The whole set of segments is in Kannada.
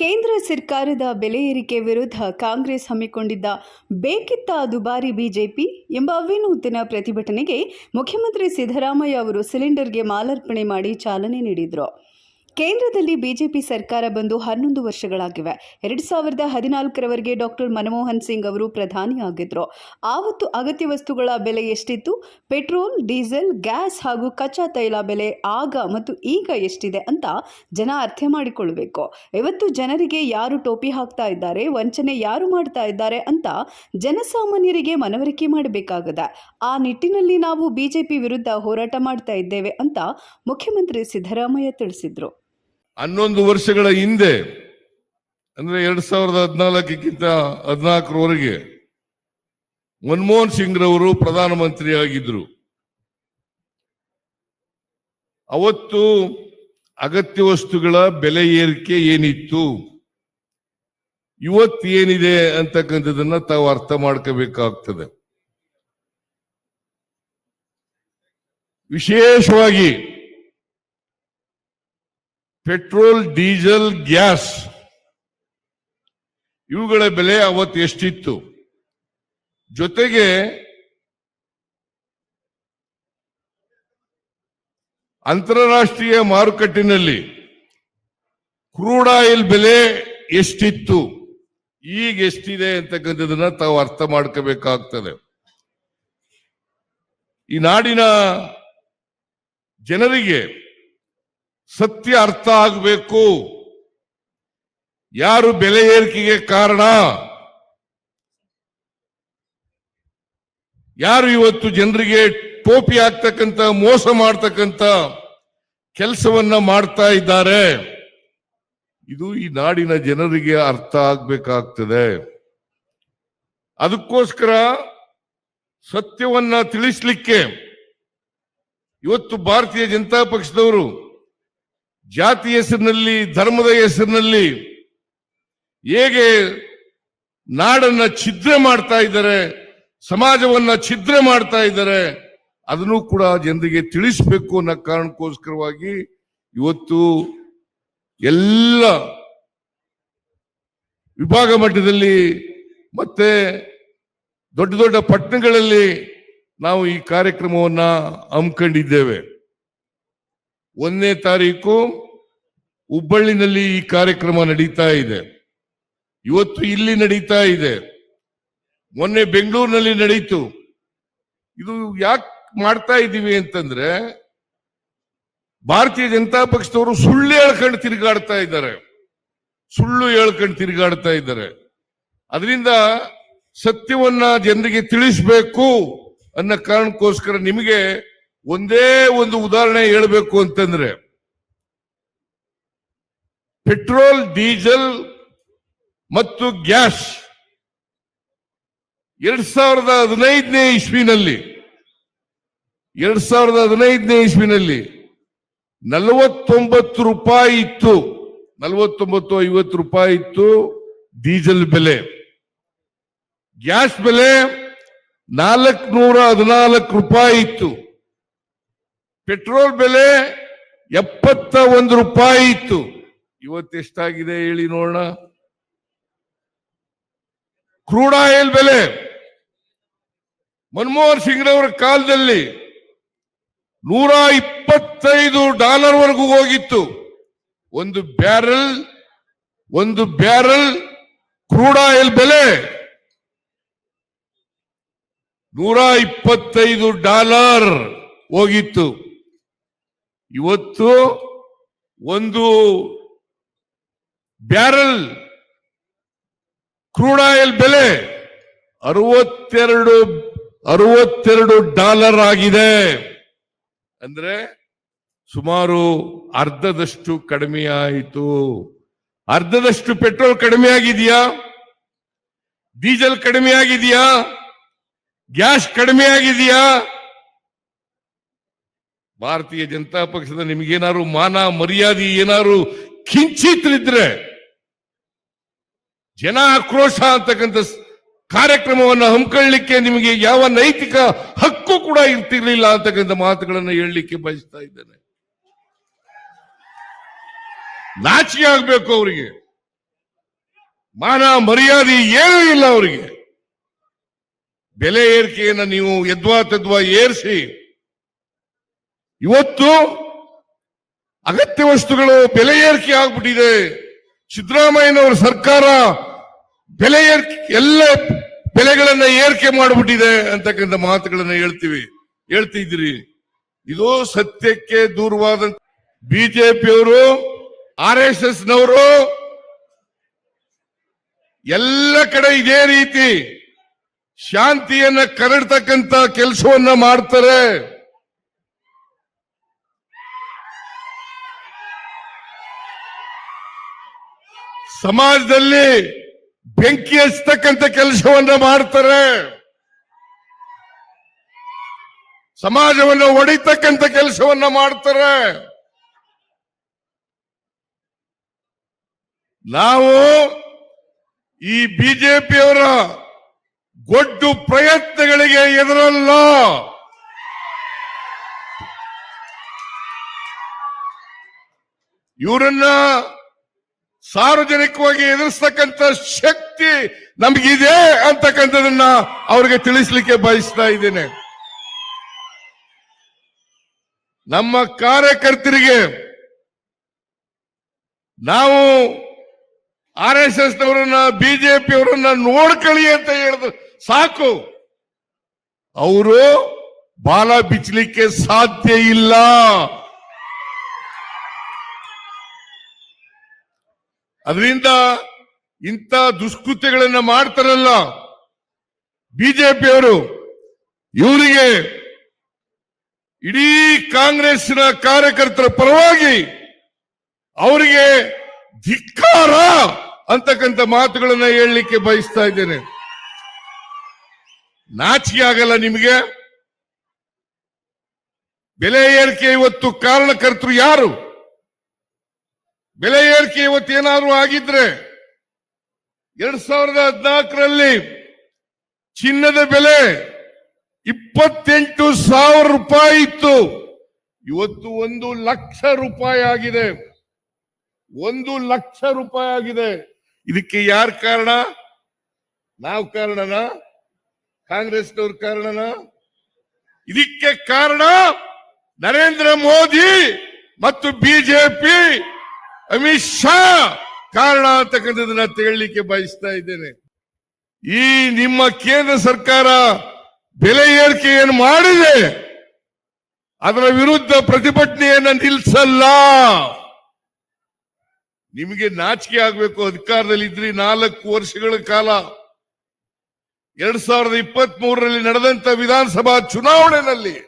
ಕೇಂದ್ರ ಸರ್ಕಾರದ ಬೆಲೆ ಏರಿಕೆ ವಿರುದ್ಧ ಕಾಂಗ್ರೆಸ್ ಹಮ್ಮಿಕೊಂಡಿದ್ದ ಬೇಕಿತ್ತ ದುಬಾರಿ ಬಿಜೆಪಿ ಎಂಬ ವಿನೂತನ ಪ್ರತಿಭಟನೆಗೆ ಮುಖ್ಯಮಂತ್ರಿ ಸಿದ್ದರಾಮಯ್ಯ ಅವರು ಸಿಲಿಂಡರ್ಗೆ ಮಾಲಾರ್ಪಣೆ ಮಾಡಿ ಚಾಲನೆ ನೀಡಿದರು. ಕೇಂದ್ರದಲ್ಲಿ ಬಿಜೆಪಿ ಸರ್ಕಾರ ಬಂದು ಹನ್ನೊಂದು ವರ್ಷಗಳಾಗಿವೆ. ಎರಡು ಸಾವಿರದ ಹದಿನಾಲ್ಕರವರೆಗೆ ಡಾಕ್ಟರ್ ಮನಮೋಹನ್ ಸಿಂಗ್ ಅವರು ಪ್ರಧಾನಿಯಾಗಿದ್ದರು ಆವತ್ತು ಅಗತ್ಯ ವಸ್ತುಗಳ ಬೆಲೆ ಎಷ್ಟಿತ್ತು? ಪೆಟ್ರೋಲ್, ಡೀಸೆಲ್, ಗ್ಯಾಸ್ ಹಾಗೂ ಕಚ್ಚಾ ತೈಲ ಬೆಲೆ ಆಗ ಮತ್ತು ಈಗ ಎಷ್ಟಿದೆ ಅಂತ ಜನ ಅರ್ಥ ಮಾಡಿಕೊಳ್ಳಬೇಕು ಇವತ್ತು ಜನರಿಗೆ ಯಾರು ಟೋಪಿ ಹಾಕ್ತಾ ಇದ್ದಾರೆ, ವಂಚನೆ ಯಾರು ಮಾಡ್ತಾ ಇದ್ದಾರೆ ಅಂತ ಜನಸಾಮಾನ್ಯರಿಗೆ ಮನವರಿಕೆ ಮಾಡಬೇಕಾಗದ. ಆ ನಿಟ್ಟಿನಲ್ಲಿ ನಾವು ಬಿಜೆಪಿ ವಿರುದ್ಧ ಹೋರಾಟ ಮಾಡ್ತಾ ಇದ್ದೇವೆ ಅಂತ ಮುಖ್ಯಮಂತ್ರಿ ಸಿದ್ದರಾಮಯ್ಯ ತಿಳಿಸಿದರು. ಹನ್ನೊಂದು ವರ್ಷಗಳ ಹಿಂದೆ, ಅಂದ್ರೆ ಎರಡ್ ಸಾವಿರದ ಹದಿನಾಲ್ಕಕ್ಕಿಂತ ಹದಿನಾಲ್ಕರವರೆಗೆ, ಮನಮೋಹನ್ ಸಿಂಗ್ ರವರು ಪ್ರಧಾನಮಂತ್ರಿ ಆಗಿದ್ರು ಅವತ್ತು ಅಗತ್ಯ ವಸ್ತುಗಳ ಬೆಲೆ ಏರಿಕೆ ಏನಿತ್ತು? ಇವತ್ತು ಏನಿದೆ ಅಂತಕ್ಕಂಥದನ್ನ ತಾವು ಅರ್ಥ ಮಾಡ್ಕೋಬೇಕಾಗ್ತದೆ. ವಿಶೇಷವಾಗಿ ಪೆಟ್ರೋಲ್, ಡೀಸೆಲ್, ಗ್ಯಾಸ್. ಇವುಗಳ ಬೆಲೆ ಅವತ್ತು ಎಷ್ಟಿತ್ತು? ಜೊತೆಗೆ ಅಂತಾರಾಷ್ಟ್ರೀಯ ಮಾರುಕಟ್ಟಿನಲ್ಲಿ ಕ್ರೂಡ್ ಆಯಿಲ್ ಬೆಲೆ ಎಷ್ಟಿತ್ತು? ಈಗ ಎಷ್ಟಿದೆ ಅಂತಕ್ಕಂಥದನ್ನ ತಾವು ಅರ್ಥ ಮಾಡ್ಕೋಬೇಕಾಗ್ತದೆ. ಈ ನಾಡಿನ ಜನರಿಗೆ ಸತ್ಯ ಅರ್ಥ ಆಗಬೇಕು. ಯಾರು ಬೆಲೆ ಏರಿಕೆಗೆ ಕಾರಣ? ಯಾರು ಇವತ್ತು ಜನರಿಗೆ ಟೋಪಿ ಆಗ್ತಕ್ಕಂಥ ಮೋಸ ಮಾಡ್ತಕ್ಕಂತ ಕೆಲಸವನ್ನ ಮಾಡ್ತಾ ಇದ್ದಾರೆ? ಇದು ಈ ನಾಡಿನ ಜನರಿಗೆ ಅರ್ಥ ಆಗ್ಬೇಕಾಗ್ತದೆ. ಅದಕ್ಕೋಸ್ಕರ ಸತ್ಯವನ್ನ ತಿಳಿಸ್ಲಿಕ್ಕೆ ಇವತ್ತು ಭಾರತೀಯ ಜನತಾ ಪಕ್ಷದವರು ಜಾತಿ ಹೆಸರಿನಲ್ಲಿ, ಧರ್ಮದ ಹೆಸರಿನಲ್ಲಿ ಹೇಗೆ ನಾಡನ್ನ ಛಿದ್ರೆ ಮಾಡ್ತಾ ಇದ್ದಾರೆ, ಸಮಾಜವನ್ನ ಛಿದ್ರೆ ಮಾಡ್ತಾ ಇದ್ದಾರೆ, ಅದನ್ನು ಕೂಡ ಜನರಿಗೆ ತಿಳಿಸ್ಬೇಕು ಅನ್ನೋ ಕಾರಣಕ್ಕೋಸ್ಕರವಾಗಿ ಇವತ್ತು ಎಲ್ಲ ವಿಭಾಗ ಮಟ್ಟದಲ್ಲಿ ಮತ್ತೆ ದೊಡ್ಡ ದೊಡ್ಡ ಪಟ್ಟಣಗಳಲ್ಲಿ ನಾವು ಈ ಕಾರ್ಯಕ್ರಮವನ್ನ ಹಮ್ಮಿಕೊಂಡಿದ್ದೇವೆ. ಒಂದನೇ ತಾರೀಕು ಹುಬ್ಬಳ್ಳಿನಲ್ಲಿ ಈ ಕಾರ್ಯಕ್ರಮ ನಡೀತಾ ಇದೆ. ಇವತ್ತು ಇಲ್ಲಿ ನಡೀತಾ ಇದೆ. ಮೊನ್ನೆ ಬೆಂಗಳೂರಿನಲ್ಲಿ ನಡೀತು. ಇದು ಯಾಕೆ ಮಾಡ್ತಾ ಇದ್ದೀವಿ ಅಂತಂದ್ರೆ ಭಾರತೀಯ ಜನತಾ ಪಕ್ಷದವರು ಸುಳ್ಳು ಹೇಳ್ಕೊಂಡು ತಿರುಗಾಡ್ತಾ ಇದ್ದಾರೆ. ಸುಳ್ಳು ಹೇಳ್ಕೊಂಡು ತಿರುಗಾಡ್ತಾ ಇದ್ದಾರೆ. ಅದರಿಂದ ಸತ್ಯವನ್ನ ಜನರಿಗೆ ತಿಳಿಸ್ಬೇಕು ಅನ್ನೋ ಕಾರಣಕ್ಕೋಸ್ಕರ ನಿಮಗೆ ಒಂದೇ ಒಂದು ಉದಾಹರಣೆ ಹೇಳಬೇಕು ಅಂತಂದ್ರೆ, ಪೆಟ್ರೋಲ್, ಡೀಸೆಲ್ ಮತ್ತು ಗ್ಯಾಸ್ ಎರಡ್ ಸಾವಿರದ ಹದಿನೈದನೇ ಇಸ್ವಿನಲ್ಲಿ, ಎರಡ್ ಸಾವಿರದ ಹದಿನೈದನೇ ಇಸ್ವಿನಲ್ಲಿ ನಲವತ್ತೊಂಬತ್ತು ರೂಪಾಯಿ ಇತ್ತು, ನಲವತ್ತೊಂಬತ್ತು, ಐವತ್ತು ರೂಪಾಯಿ ಇತ್ತು ಡೀಸೆಲ್ ಬೆಲೆ. ಗ್ಯಾಸ್ ಬೆಲೆ ನಾಲ್ಕು ನೂರ ಹದಿನಾಲ್ಕು ರೂಪಾಯಿ ಇತ್ತು. ಪೆಟ್ರೋಲ್ ಬೆಲೆ ಎಪ್ಪತ್ತ ಒಂದು ರೂಪಾಯಿ ಇತ್ತು. ಇವತ್ತೆಷ್ಟಾಗಿದೆ ಹೇಳಿ ನೋಡೋಣ. ಕ್ರೂಡ್ ಆಯಿಲ್ ಬೆಲೆ. ಮನಮೋಹನ್ ಸಿಂಗ್ ರವರ ಕಾಲದಲ್ಲಿ ನೂರ ಇಪ್ಪತ್ತೈದು ಡಾಲರ್ ವರೆಗೂ ಹೋಗಿತ್ತು. ಒಂದು ಬ್ಯಾರಲ್ ಒಂದು ಬ್ಯಾರಲ್ ಕ್ರೂಡ್ ಆಯಿಲ್ ಬೆಲೆ. ನೂರ ಇಪ್ಪತ್ತೈದು ಡಾಲರ್ ಹೋಗಿತ್ತು. ಇವತ್ತು ಒಂದು ಬ್ಯಾರಲ್ ಕ್ರೂಡ್ ಆಯಿಲ್ ಬೆಲೆ ಅರವತ್ತೆರಡು ಅರವತ್ತೆರಡು ಡಾಲರ್ ಆಗಿದೆ. ಅಂದ್ರೆ ಸುಮಾರು ಅರ್ಧದಷ್ಟು ಕಡಿಮೆ ಆಯಿತು. ಅರ್ಧದಷ್ಟು ಪೆಟ್ರೋಲ್ ಕಡಿಮೆ ಆಗಿದೆಯಾ? ಡೀಸೆಲ್ ಕಡಿಮೆ ಆಗಿದೆಯಾ? ಗ್ಯಾಸ್ ಕಡಿಮೆ ಆಗಿದೆಯಾ? ಭಾರತೀಯ ಜನತಾ ಪಕ್ಷದ ನಿಮಗೇನಾದ್ರು ಮಾನ, ಮರ್ಯಾದೆ ಏನಾದ್ರು ಕಿಂಚಿತ್ರಿದ್ರೆ ಜನ ಆಕ್ರೋಶ ಅಂತಕ್ಕಂಥ ಕಾರ್ಯಕ್ರಮವನ್ನು ಹಮ್ಮಿಕೊಳ್ಳಿಕ್ಕೆ ನಿಮಗೆ ಯಾವ ನೈತಿಕ ಹಕ್ಕು ಕೂಡ ಇರ್ತಿರ್ಲಿಲ್ಲ ಅಂತಕ್ಕಂಥ ಮಾತುಗಳನ್ನು ಹೇಳಲಿಕ್ಕೆ ಬಯಸ್ತಾ ಇದ್ದೇನೆ. ನಾಚಿಕೆ ಆಗ್ಬೇಕು ಅವರಿಗೆ. ಮಾನ, ಮರ್ಯಾದೆ ಏನೂ ಇಲ್ಲ ಅವರಿಗೆ. ಬೆಲೆ ಏರಿಕೆಯನ್ನು ನೀವು ಯದ್ವಾ ತದ್ವಾ ಏರಿಸಿ ಇವತ್ತು ಅಗತ್ಯ ವಸ್ತುಗಳು ಬೆಲೆ ಏರಿಕೆ ಆಗ್ಬಿಟ್ಟಿದೆ. ಸಿದ್ದರಾಮಯ್ಯನವರ ಸರ್ಕಾರ ಬೆಲೆ ಎಲ್ಲ ಬೆಲೆಗಳನ್ನ ಏರಿಕೆ ಮಾಡಿಬಿಟ್ಟಿದೆ ಅಂತಕ್ಕಂಥ ಮಾತುಗಳನ್ನ ಹೇಳ್ತೀವಿ. ಹೇಳ್ತಿದ್ರಿ ಇದು ಸತ್ಯಕ್ಕೆ ದೂರವಾದ ಬಿಜೆಪಿಯವರು, ಆರ್ ಎಸ್ ಎಸ್ ನವರು ಎಲ್ಲ ಕಡೆ ಇದೇ ರೀತಿ ಶಾಂತಿಯನ್ನ ಕರಡ್ತಕ್ಕಂತ ಕೆಲಸವನ್ನ ಮಾಡ್ತಾರೆ. ಸಮಾಜದಲ್ಲಿ ಬೆಂಕಿ ಹಚ್ಚತಕ್ಕಂಥ ಕೆಲಸವನ್ನ ಮಾಡ್ತಾರೆ. ಸಮಾಜವನ್ನು ಒಡಿತಕ್ಕಂಥ ಕೆಲಸವನ್ನ ಮಾಡ್ತಾರೆ. ನಾವು ಈ ಬಿಜೆಪಿಯವರ ಗೊಡ್ಡು ಪ್ರಯತ್ನಗಳಿಗೆ ಎದುರಲ್ಲ. ಇವರನ್ನ ಸಾರ್ವಜನಿಕವಾಗಿ ಎದುರಿಸ್ತಕ್ಕಂಥ ಶಕ್ತಿ ನಮಗಿದೆ ಅಂತಕ್ಕಂಥದನ್ನ ಅವ್ರಿಗೆ ತಿಳಿಸ್ಲಿಕ್ಕೆ ಬಯಸ್ತಾ ಇದ್ದೇನೆ. ನಮ್ಮ ಕಾರ್ಯಕರ್ತರಿಗೆ ನಾವು ಆರ್ ಎಸ್ ಎಸ್ ನವರನ್ನ ಬಿಜೆಪಿ ಅವರನ್ನ ನೋಡ್ಕೊಳ್ಳಿ ಅಂತ ಹೇಳಿದ್ರು ಸಾಕು. ಅವರು ಬಾಲ ಬಿಚ್ಚಲಿಕ್ಕೆ ಸಾಧ್ಯ ಇಲ್ಲ. ಅದರಿಂದ ಇಂಥ ದುಷ್ಕೃತ್ಯಗಳನ್ನ ಮಾಡ್ತಾರಲ್ಲ ಬಿಜೆಪಿಯವರು, ಇವರಿಗೆ ಇಡೀ ಕಾಂಗ್ರೆಸ್ನ ಕಾರ್ಯಕರ್ತರ ಪರವಾಗಿ ಅವರಿಗೆ ಧಿಕ್ಕಾರ ಅಂತಕ್ಕಂಥ ಮಾತುಗಳನ್ನ ಹೇಳಲಿಕ್ಕೆ ಬಯಸ್ತಾ ಇದ್ದೇನೆ. ನಾಚಿಕೆ ಆಗಲ್ಲ ನಿಮಗೆ. ಬೆಲೆ ಏರಿಕೆ ಇವತ್ತು ಕಾರಣಕರ್ತರು ಯಾರು? ಬೆಲೆ ಏರಿಕೆ ಇವತ್ತು ಏನಾದ್ರೂ ಆಗಿದ್ರೆ ಎರಡ್ ಸಾವಿರದ ಹದಿನಾಲ್ಕರಲ್ಲಿ ಚಿನ್ನದ ಬೆಲೆ ಇಪ್ಪತ್ತೆಂಟು ಸಾವಿರ ರೂಪಾಯಿ ಇತ್ತು. ಇವತ್ತು ಒಂದು ಲಕ್ಷ ರೂಪಾಯಿ ಆಗಿದೆ. ಒಂದು ಲಕ್ಷ ರೂಪಾಯಿ ಆಗಿದೆ. ಇದಕ್ಕೆ ಯಾರ ಕಾರಣ? ನಾವು ಕಾರಣನ? ಕಾಂಗ್ರೆಸ್ನವ್ರ ಕಾರಣನ? ಇದಕ್ಕೆ ಕಾರಣ ನರೇಂದ್ರ ಮೋದಿ ಮತ್ತು ಬಿಜೆಪಿ. ಅಮಿತ್ ಶಾ ಕಾರಣ ಅಂತಕ್ಕಂಥದ್ದನ್ನ ತಗೊಳ್ಳಿಕ್ಕೆ ಬಯಸ್ತಾ ಇದ್ದೇನೆ. ಈ ನಿಮ್ಮ ಕೇಂದ್ರ ಸರ್ಕಾರ ಬೆಲೆ ಏರಿಕೆಯನ್ನು ಮಾಡಿದೆ. ಅದರ ವಿರುದ್ಧ ಪ್ರತಿಭಟನೆಯನ್ನ ನಿಲ್ಲಿಸಲ್ಲ. ನಿಮಗೆ ನಾಚಿಕೆ ಆಗಬೇಕು ಅಧಿಕಾರದಲ್ಲಿ ಇದ್ರಿ ನಾಲ್ಕು ವರ್ಷಗಳ ಕಾಲ. ಎರಡ್ ಸಾವಿರದ ಇಪ್ಪತ್ತ್ ಮೂರರಲ್ಲಿ ನಡೆದಂತ ವಿಧಾನಸಭಾ ಚುನಾವಣೆಯಲ್ಲಿ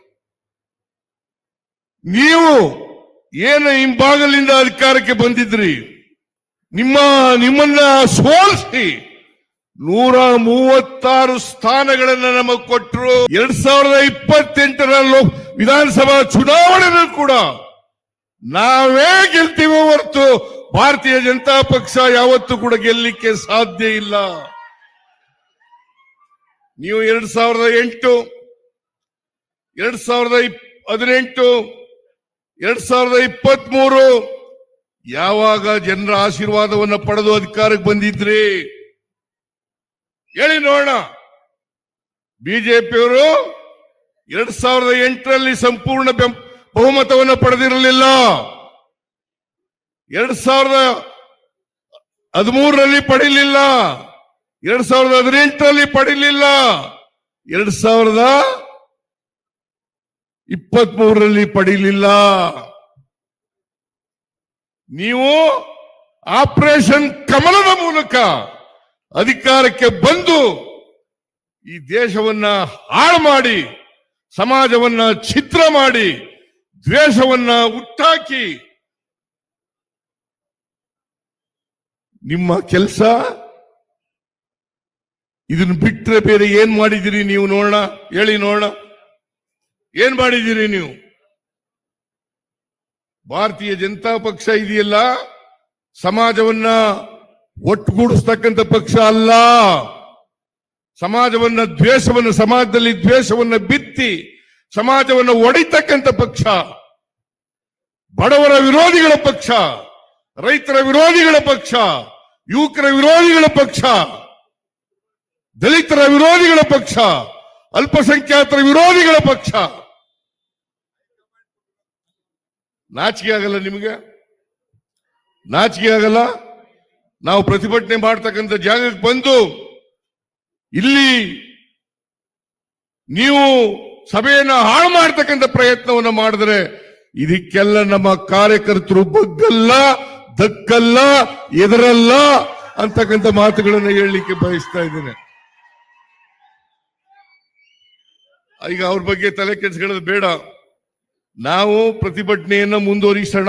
ನೀವು ಏನು ಹಿಂಭಾಗಲಿಂದ ಅಧಿಕಾರಕ್ಕೆ ಬಂದಿದ್ರಿ? ನಿಮ್ಮ, ನಿಮ್ಮನ್ನ ಸೋಲಿಸಿ ನೂರ ಮೂವತ್ತಾರು ಸ್ಥಾನಗಳನ್ನ ನಮಗೆ ಕೊಟ್ಟರು ಎರಡ್ ಸಾವಿರದ ಇಪ್ಪತ್ತೆಂಟರ ವಿಧಾನಸಭಾ ಚುನಾವಣೆಯಲ್ಲೂ ಕೂಡ ನಾವೇ ಗೆಲ್ತೀವೋ ಹೊರತು ಭಾರತೀಯ ಜನತಾ ಪಕ್ಷ ಯಾವತ್ತೂ ಕೂಡ ಗೆಲ್ಲಕ್ಕೆ ಸಾಧ್ಯ ಇಲ್ಲ. ನೀವು ಎರಡ್ ಸಾವಿರದ ಎಂಟು, ಎರಡ್ ಸಾವಿರದ ಹದಿನೆಂಟು ಎರಡ್ ಸಾವಿರದ ಇಪ್ಪತ್ತ್ ಮೂರು ಯಾವಾಗ ಜನರ ಆಶೀರ್ವಾದವನ್ನು ಪಡೆದು ಅಧಿಕಾರಕ್ಕೆ ಬಂದಿದ್ರಿ? ಹೇಳಿ ನೋಡೋಣ. ಬಿಜೆಪಿಯವರು ಎರಡ್ ಸಾವಿರದ ಎಂಟರಲ್ಲಿ ಸಂಪೂರ್ಣ ಬಹುಮತವನ್ನು ಪಡೆದಿರಲಿಲ್ಲ. ಎರಡ್ ಸಾವಿರದ ಹದಿಮೂರರಲ್ಲಿ ಪಡೀಲಿಲ್ಲ ಎರಡ್ ಸಾವಿರದ ಹದಿನೆಂಟರಲ್ಲಿ ಪಡೀಲಿಲ್ಲ ಎರಡ್ ಸಾವಿರದ ಇಪ್ಪತ್ತ್ ಮೂರರಲ್ಲಿ ಪಡೀಲಿಲ್ಲ. ನೀವು ಆಪರೇಷನ್ ಕಮಲದ ಮೂಲಕ ಅಧಿಕಾರಕ್ಕೆ ಬಂದು ಈ ದೇಶವನ್ನ ಹಾಳು ಮಾಡಿ, ಸಮಾಜವನ್ನ ಛಿದ್ರ ಮಾಡಿ, ದ್ವೇಷವನ್ನ ಹುಟ್ಟಾಕಿ ನಿಮ್ಮ ಕೆಲಸ? ಇದನ್ನು ಬಿಟ್ಟರೆ ಬೇರೆ ಏನ್ ಮಾಡಿದಿರಿ ನೀವು ನೋಡೋಣ, ಹೇಳಿ ನೋಡೋಣ. ಏನ್ ಮಾಡಿದ್ದೀರಿ ನೀವು? ಭಾರತೀಯ ಜನತಾ ಪಕ್ಷ ಇದೆಯಲ್ಲ? ಸಮಾಜವನ್ನ ಒಟ್ಟುಗೂಡಿಸ್ತಕ್ಕಂಥ ಪಕ್ಷ ಅಲ್ಲ. ಸಮಾಜವನ್ನ ದ್ವೇಷವನ್ನ, ಸಮಾಜದಲ್ಲಿ ದ್ವೇಷವನ್ನ ಬಿತ್ತಿ, ಸಮಾಜವನ್ನ ಒಡಿತಕ್ಕಂಥ ಪಕ್ಷ. ಬಡವರ ವಿರೋಧಿಗಳ ಪಕ್ಷ, ರೈತರ ವಿರೋಧಿಗಳ ಪಕ್ಷ, ಯುವಕರ ವಿರೋಧಿಗಳ ಪಕ್ಷ, ದಲಿತರ ವಿರೋಧಿಗಳ ಪಕ್ಷ, ಅಲ್ಪಸಂಖ್ಯಾತರ ವಿರೋಧಿಗಳ ಪಕ್ಷ. ನಾಚಿಕೆ ಆಗಲ್ಲ ನಿಮಗೆ? ನಾಚಿಕೆ ಆಗಲ್ಲ? ನಾವು ಪ್ರತಿಭಟನೆ ಮಾಡ್ತಕ್ಕಂಥ ಜಾಗಕ್ಕೆ ಬಂದು ಇಲ್ಲಿ ನೀವು ಸಭೆಯನ್ನು ಹಾಳು ಮಾಡ್ತಕ್ಕಂಥ ಪ್ರಯತ್ನವನ್ನು ಮಾಡಿದ್ರೆ ಇದಕ್ಕೆಲ್ಲ ನಮ್ಮ ಕಾರ್ಯಕರ್ತರು ಬಗ್ಗಲ್ಲ ದಕ್ಕಲ್ಲ ಎದರಲ್ಲ ಅಂತಕ್ಕಂಥ ಮಾತುಗಳನ್ನು ಹೇಳಲಿಕ್ಕೆ ಬಯಸ್ತಾ ಇದ್ದೇನೆ. ಈಗ ಅವ್ರ ಬಗ್ಗೆ ತಲೆ ಕೆಡಿಸ್ಕೊಳ್ಳೋದು ಬೇಡ. ನಾವು ಪ್ರತಿಭಟನೆಯನ್ನು ಮುಂದುವರಿಸೋಣ.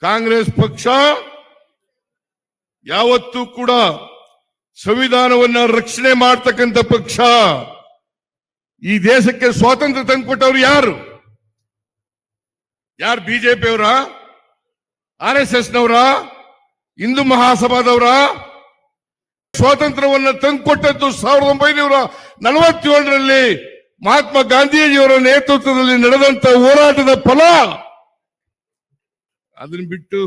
ಕಾಂಗ್ರೆಸ್ ಪಕ್ಷ ಯಾವತ್ತೂ ಕೂಡ ಸಂವಿಧಾನವನ್ನ ರಕ್ಷಣೆ ಮಾಡ್ತಕ್ಕಂಥ ಪಕ್ಷ. ಈ ದೇಶಕ್ಕೆ ಸ್ವಾತಂತ್ರ್ಯ ತಂದುಕೊಟ್ಟವ್ರು ಯಾರು? ಯಾರು ಬಿಜೆಪಿ ಅವರ ಆರ್ ಎಸ್ ಎಸ್ ನವರ ಹಿಂದೂ ಮಹಾಸಭಾದವರ? ಸ್ವಾತಂತ್ರ್ಯವನ್ನ ತಂದುಕೊಟ್ಟದ್ದು ಸಾವಿರದ ಒಂಬೈನೂರ ನಲವತ್ತೇಳರಲ್ಲಿ ಮಹಾತ್ಮ ಗಾಂಧೀಜಿಯವರ ನೇತೃತ್ವದಲ್ಲಿ ನಡೆದಂತ ಹೋರಾಟದ ಫಲ, ಅದನ್ನ ಬಿಟ್ಟು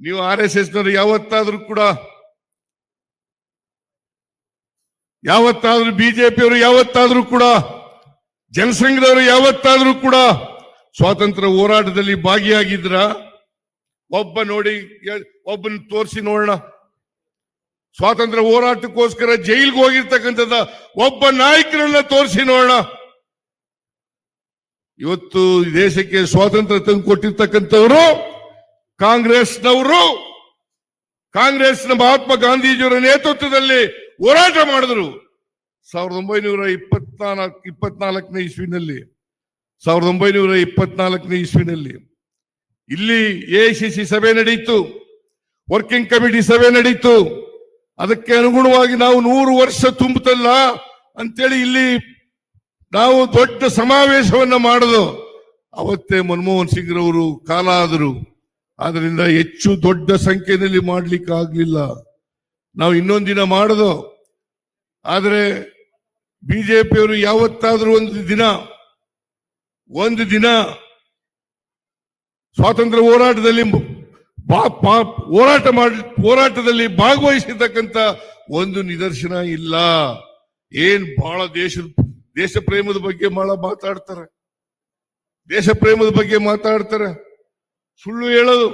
ನೀವು ಆರ್ ಎಸ್ ಎಸ್ ನವರು ಯಾವತ್ತಾದ್ರೂ ಕೂಡ, ಯಾವತ್ತಾದ್ರೂ ಬಿಜೆಪಿಯವರು ಯಾವತ್ತಾದ್ರೂ ಕೂಡ, ಜನಸಂಘದವರು ಯಾವತ್ತಾದ್ರೂ ಕೂಡ ಸ್ವಾತಂತ್ರ್ಯ ಹೋರಾಟದಲ್ಲಿ ಭಾಗಿಯಾಗಿದ್ರ, ಒಬ್ಬ ನೋಡಿ ಒಬ್ಬನ ತೋರಿಸಿ ನೋಡೋಣ. ಸ್ವಾತಂತ್ರ್ಯ ಹೋರಾಟಕ್ಕೋಸ್ಕರ ಜೈಲ್ಗೆ ಹೋಗಿರ್ತಕ್ಕಂಥದ್ದ ಒಬ್ಬ ನಾಯಕರನ್ನ ತೋರಿಸಿ ನೋಡೋಣ. ಇವತ್ತು ದೇಶಕ್ಕೆ ಸ್ವಾತಂತ್ರ್ಯ ತಂದು ಕೊಟ್ಟಿರ್ತಕ್ಕಂಥವರು ಕಾಂಗ್ರೆಸ್ನವರು. ಕಾಂಗ್ರೆಸ್ನ ಮಹಾತ್ಮ ಗಾಂಧೀಜಿಯವರ ನೇತೃತ್ವದಲ್ಲಿ ಹೋರಾಟ ಮಾಡಿದ್ರು. ಸಾವಿರದ ಒಂಬೈನೂರ ಇಪ್ಪತ್ನಾಲ್ಕು, ಇಪ್ಪತ್ನಾಲ್ಕನೇ ಇಸ್ವಿನಲ್ಲಿ. ಸಾವಿರದ ಒಂಬೈನೂರ ಇಪ್ಪತ್ನಾಲ್ಕನೇ ಇಸ್ವಿನಲ್ಲಿ. ಇಲ್ಲಿ ಎಐಸಿಸಿ ಸಭೆ ನಡೆಯಿತು. ವರ್ಕಿಂಗ್ ಕಮಿಟಿ ಸಭೆ ನಡೀತು ಅದಕ್ಕೆ ಅನುಗುಣವಾಗಿ ನಾವು ನೂರು ವರ್ಷ ತುಂಬುತ್ತಲ್ಲ ಅಂತೇಳಿ ಇಲ್ಲಿ ನಾವು ದೊಡ್ಡ ಸಮಾವೇಶವನ್ನ ಮಾಡುದು. ಅವತ್ತೇ ಮನಮೋಹನ್ ಸಿಂಗ್ ರವರು ಕಾಲ ಆದರು. ಆದ್ರಿಂದ ಹೆಚ್ಚು ದೊಡ್ಡ ಸಂಖ್ಯೆಯಲ್ಲಿ ಮಾಡ್ಲಿಕ್ಕೆ ಆಗ್ಲಿಲ್ಲ ನಾವು ಇನ್ನೊಂದಿನ ಮಾಡುದು. ಆದ್ರೆ ಬಿಜೆಪಿಯವರು ಯಾವತ್ತಾದ್ರೂ ಒಂದು ದಿನ ಒಂದು ದಿನ ಸ್ವಾತಂತ್ರ್ಯ ಹೋರಾಟದಲ್ಲಿ ಹೋರಾಟ ಮಾಡಿ ಹೋರಾಟದಲ್ಲಿ ಭಾಗವಹಿಸಿರ್ತಕ್ಕಂಥ ಒಂದು ನಿದರ್ಶನ ಇಲ್ಲ. ಏನ್ ಬಹಳ ದೇಶ ದೇಶ ಪ್ರೇಮದ ಬಗ್ಗೆ ಬಹಳ ಮಾತಾಡ್ತಾರೆ. ದೇಶ ಪ್ರೇಮದ ಬಗ್ಗೆ ಮಾತಾಡ್ತಾರೆ. ಸುಳ್ಳು ಹೇಳೋದು.